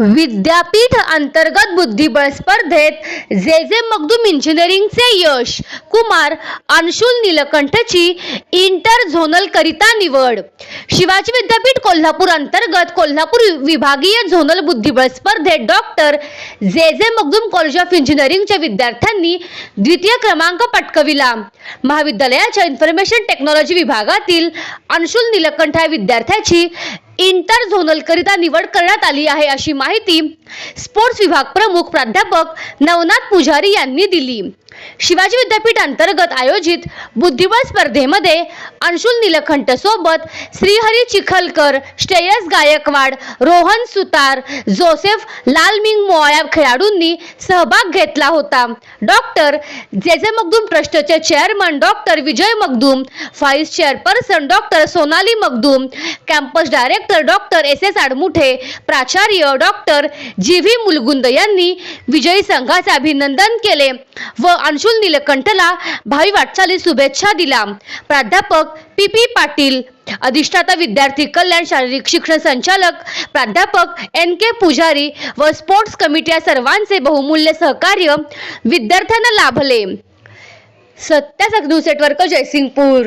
विद्यापीठ अंतर्गत बुद्धिबळ स्पर्धेत जे जे मगदूम इंजिनिअरिंगचे यश कुमार अंशुल नीलकंठची इंटर झोनल करिता निवड. शिवाजी विद्यापीठ कोल्हापूर अंतर्गत कोल्हापूर विभागीय झोनल बुद्धिबळ स्पर्धेत डॉक्टर जे जे मगदूम कॉलेज ऑफ इंजिनिअरिंगच्या विद्यार्थ्यांनी द्वितीय क्रमांक पटकविला. महाविद्यालयाच्या इन्फॉर्मेशन टेक्नॉलॉजी विभागातील अंशुल नीलकंठ या विद्यार्थ्याची इंटर झोनल करिता निवड करण्यात आली आहे अशी माहिती स्पोर्ट्स विभाग प्रमुख प्राध्यापक नवनाथ पुजारी यांनी दिली. शिवाजी विद्यापीठ अंतर्गत आयोजित बुद्धिबळ स्पर्धेमध्ये अंशुल नीलकंठ सोबत श्रीहरी चिखलकर श्रेयस गायकवाड रोहन सुतार जोसेफ लालमिंग या खेळाडूंनी सहभाग घेतला होता. डॉक्टर जे जे मगदूम ट्रस्टचे chairman doctor Vijay Magdum vice chairperson doctor Sonali Magdum campus director doctor S S Admuthe प्राचार्य डॉक्टर जी व्ही मुलगुंद यांनी विजयी संघाचे अभिनंदन केले व अंशुल नीलकंठला भावी वाटचाली शुभेच्छा दिला प्राध्यापक पी पी पाटील अधिष्ठाता विद्यार्थी कल्याण शारीरिक शिक्षण संचालक प्राध्यापक एन के पुजारी व स्पोर्ट्स कमिटी या सर्वांचे बहुमूल्य सहकार्य विद्यार्थ्यांना लाभले. Satyasak news network Jaysingpur.